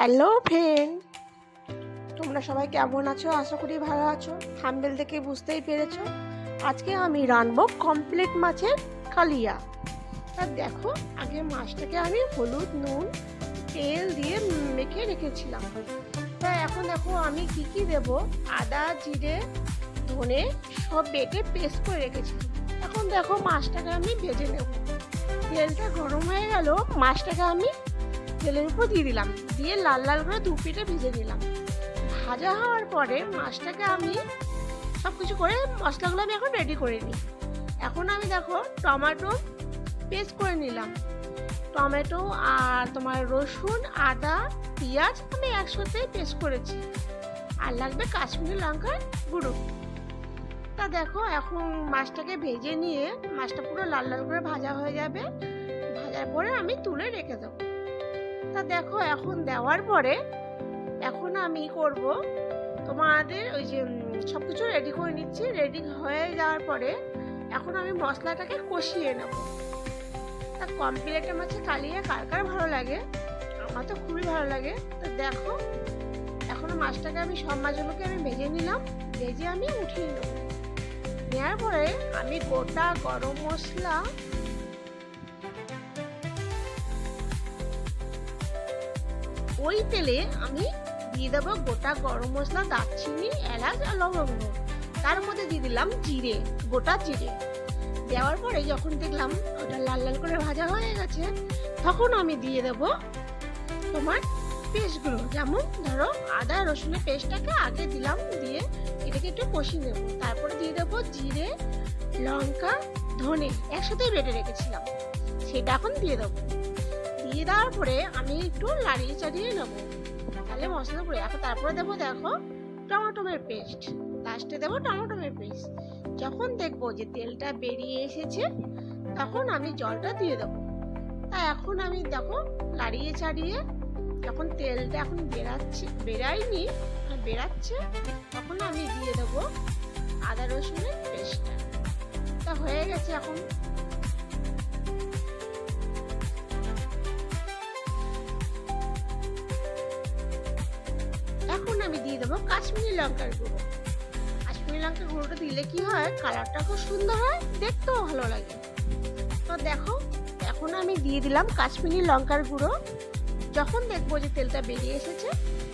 Hello friend, তোমরা সবাই কেমন আছো? আশা করি ভালো আছো। থাম্বেল দেখে বুঝতেই পেরেছ। আজকে আমি রানবো কমপ্লিট মাছের কালিয়া। তা দেখো, আগে মাছটাকে আমি হলুদ, নুন, তেল দিয়ে মেখে রেখেছিলাম। তা এখন দেখো আমি কি কি দেব? আদা, জিরে, ধনে সব বেটে পেস্ট করে রেখেছি। এখন দেখো মাছটাকে আমি ভেজে নেব। তেলটা গরম হয়ে গেল, মাছটাকে আমি তেলের উপর দিয়ে দিলাম। দিয়ে লাল লাল করে দু পিঠে ভেজে নিলাম। ভাজা হওয়ার পরে মাছটাকে আমি সব কিছু করে মশলাগুলো আমি এখন রেডি করে নিই। এখন আমি দেখো টমেটো পেস্ট করে নিলাম। টমেটো আর তোমার রসুন, আদা, পেঁয়াজ আমি একসাথে পেস্ট করেছি। আর লাগবে কাশ্মীরি লঙ্কার গুঁড়ো। তা দেখো এখন মাছটাকে ভেজে নিয়ে মাছটা পুরো লাল লাল করে ভাজা হয়ে যাবে। ভাজার পরে আমি তুলে রেখে দেবো। তা দেখো, এখন দেওয়ার পরে এখন আমি করব তোমাদের ওই যে সব কিছু রেডি করে নিচ্ছি। রেডি হয়ে যাওয়ার পরে এখন আমি মশলাটাকে কষিয়ে নেব। তা কমপ্লিটের মাছে কালিয়ে কার কার ভালো লাগে? আমার তো খুবই ভালো লাগে। তো দেখো, এখন মাছটাকে আমি সব মাছগুলোকে আমি ভেজে নিলাম। ভেজে আমি উঠিয়ে নেব। নেওয়ার পরে আমি গোটা গরম মশলা ওই তেলে আমি দিয়ে দেবো গোটা গরম মশলা, দারচিনি, এলাচ আর লবঙ্গ। তার মধ্যে দিয়ে দিলাম জিরে, গোটা জিরে। দেওয়ার পরে যখন দেখলাম ওটা লাল লাল করে ভাজা হয়ে গেছে, তখন আমি দিয়ে দেব তোমার পেস্টগুলো। যেমন ধরো, আদা, রসুনের পেস্টটাকে আগে দিলাম, দিয়ে এটাকে একটু কষিয়ে নেব। তারপরে দিয়ে দেবো জিরে, লঙ্কা, ধনে একসাথেই বেটে রেখেছিলাম। সেটা এখন দিয়ে দেবো। দিয়ে দেওয়ার পরে আমি একটু লাড়িয়ে চাড়িয়ে নেব। তাহলে মশলা পড়ে এখন তারপরে দেবো দেখো টমেটোমের পেস্ট লাস্টে দেবো টমেটোমের পেস্ট যখন দেখব যে তেলটা বেরিয়ে এসেছে, তখন আমি জলটা দিয়ে দেবো। তা এখন আমি দেখো লাড়িয়ে চাড়িয়ে যখন তেলটা এখন বেরাচ্ছে বেরায়নি, বেরাচ্ছে, তখন আমি দিয়ে দেবো আদা রসুনের পেস্টটা তা হয়ে গেছে এখন এখন আমি দিয়ে দেবো, কাশ্মীরি লঙ্কার গুঁড়ো। কাশ্মীরি লঙ্কার গুঁড়োটা দিলে কি হয়? কালারটা খুব সুন্দর হয়, দেখতেও ভালো লাগে। তো দেখো, এখন আমি দিয়ে দিলাম কাশ্মীরি লঙ্কার গুঁড়ো। যখন দেখব যে তেলটা বেরিয়ে এসেছে,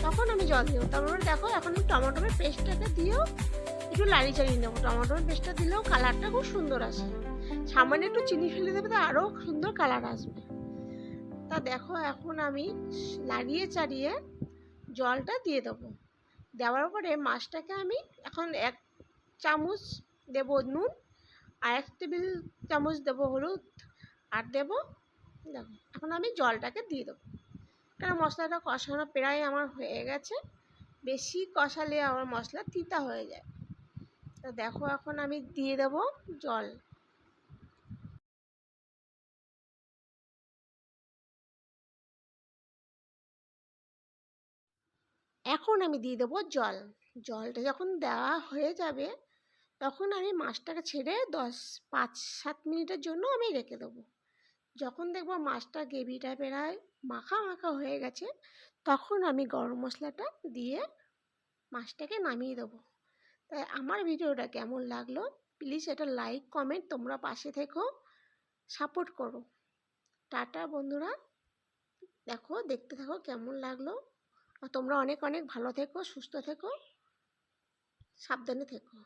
তখন আমি জল দেবো। তারপরে দেখো, এখন আমি টমেটোর পেস্টটাকে দিয়েও একটু লাড়ি চাড়িয়ে নেব। টমেটোর পেস্টটা দিলেও কালারটা খুব সুন্দর আসে সামান্য একটু চিনি ফেলে দেবে তো আরও সুন্দর কালার আসবে। তা দেখো, এখন আমি লাড়িয়ে চাড়িয়ে জলটা দিয়ে দেবো। দেওয়ার পরে মাছটাকে আমি এখন এক চামচ দেব নুন আর এক টেবিল চামচ দেব হলুদ আর দেব, দেখো, এখন আমি জলটাকে দিয়ে দেবো। কারণ মশলাটা কষানো প্রায় আমার হয়ে গেছে। বেশি কষালে আমার মশলা তিতা হয়ে যায়। তো দেখো এখন আমি দিয়ে দেবো জল। এখন আমি দিয়ে দেবো জল। জলটা যখন দেওয়া হয়ে যাবে, তখন আমি মাছটাকে ছেড়ে দশ, পাঁচ, সাত মিনিটের জন্য আমি রেখে দেবো। যখন দেখব মাছটা গ্রেভিটা প্রায় মাখা মাখা হয়ে গেছে, তখন আমি গরম মশলাটা দিয়ে মাছটাকে নামিয়ে দেবো। তাই আমার ভিডিওটা কেমন লাগল প্লিজ এটা লাইক কমেন্ট তোমরা পাশে থেকো সাপোর্ট করো। টাটা বন্ধুরা, দেখো, দেখতে থাকো কেমন লাগল। তোমরা অনেক অনেক ভালো থেকো সুস্থ থেকো সাবধানে থেকো।